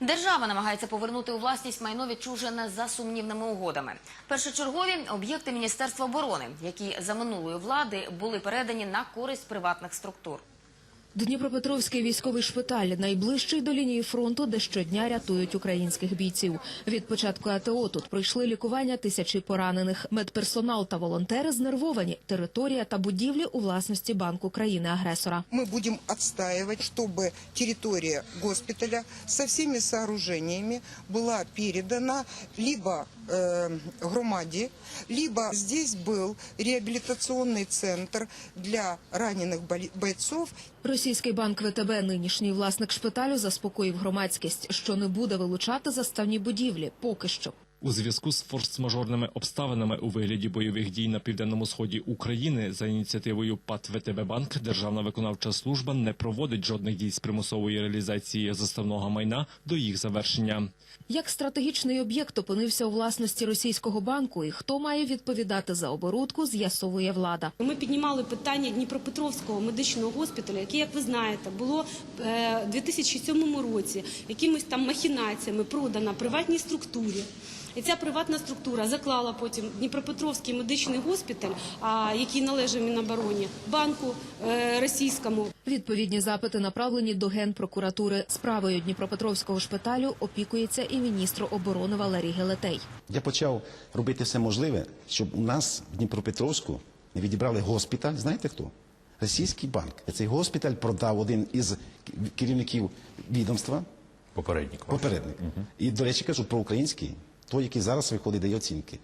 Держава намагається повернути у власність майно відчужене за сумнівними угодами. Першочергові об'єкти Міністерства оборони, які за минулої влади були передані на користь приватних структур. Дніпропетровський військовий шпиталь найближчий до лінії фронту, де щодня рятують українських бійців. Від початку АТО тут пройшли лікування тисячі поранених. Медперсонал та волонтери знервовані. Територія та будівлі у власності банку країни-агресора. Мы будем отстаивать, чтобы территория госпиталя со всеми сооружениями была передана либо э, громаде, либо здесь был реабилитационный центр для раненых боли- бойцов Російський банк ВТБ, нинішній власник шпиталю, заспокоїв громадськість, що не буде вилучати заставні будівлі поки що. У зв'язку з форс-мажорними обставинами у вигляді бойових дій на південному сході України за ініціативою ПАТ ВТБ Банк Державна виконавча служба не проводить жодних дій з примусової реалізації заставного майна до їх завершення. Як стратегічний об'єкт опинився у власності російського банку і хто має відповідати за оборудку, з'ясовує влада. Ми піднімали питання Дніпропетровського медичного госпіталю, яке, як ви знаєте, було е, у 2007 році якимись там махінаціями продано приватній структурі. І ця приватна структура заклала потім Дніпропетровський медичний госпіталь, який належав Мінобороні, банку е, російському. Відповідні запити направлені до генпрокуратури. Справою Дніпропетровського шпиталю опікується і міністр оборони Валерій Гелетей. Я почав робити все можливе, щоб у нас в Дніпропетровську не відібрали госпіталь. Знаєте хто? Російський банк. Цей госпіталь продав один із керівників відомства, Попередник. попередник. І, до речі, кажу про український, той, який зараз виходить, дає оцінки.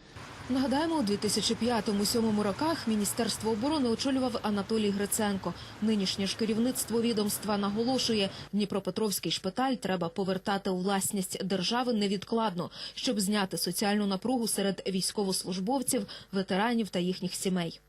Нагадаємо, у 2005-2007 роках Міністерство оборони очолював Анатолій Гриценко. Нинішнє ж керівництво відомства наголошує, Дніпропетровський шпиталь треба повертати у власність держави невідкладно, щоб зняти соціальну напругу серед військовослужбовців, ветеранів та їхніх сімей.